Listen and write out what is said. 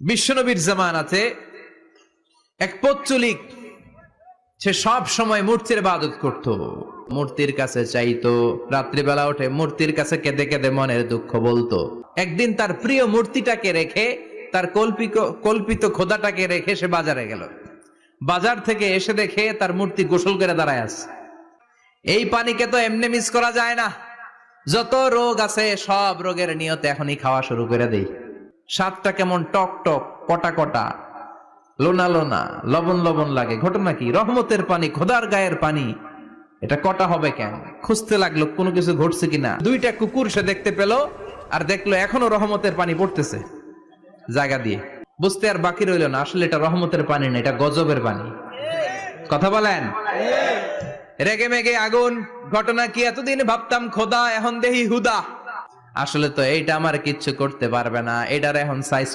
বিশ্বনবীর জামানাতে এক পচ্চলিক সে সব সময় মূর্তির বাদত করত। মূর্তির কাছে চাইতো, রাত্রিবেলা উঠে মূর্তির কাছে কেঁদে কেঁদে মনের দুঃখ বলতো। একদিন তার প্রিয় মূর্তিটাকে রেখে, তার কল্পিত কল্পিত খোদাটাকে রেখে সে বাজারে গেল। বাজার থেকে এসে দেখে তার মূর্তি গোসল করে দাঁড়ায় আছে। এই পানিকে তো এমনি মিস করা যায় না। যত রোগ আছে, সব রোগের নিয়তে এখনই খাওয়া শুরু করে দেই। স্বাদটা কেমন টক টক, কটা কটা? লোনা লোনা, লবণ লবণ লাগে। ঘটনা কি? রহমতের পানি, খোদার গায়ের পানি। এটা কটা হবে কেন? খুঁজতে লাগল কোনো কিছু ঘটছে কিনা। দুইটা কুকুর সে দেখতে পেল আর দেখল এখনও রহমতের পানি পড়তেছে জায়গা দিয়ে। বুঝতে আর বাকি রইল না, আসলে এটা রহমতের পানি না, এটা গজবের পানি। কথা বলেন? রেগে মেগে আগুন, ঘটনা কি? এতদিন ভাবতাম খোদা, এখন দেহি হুদা। আসলে তো এইটা আমার কিচ্ছু করতে পারবে না। এটার এখন সাইজ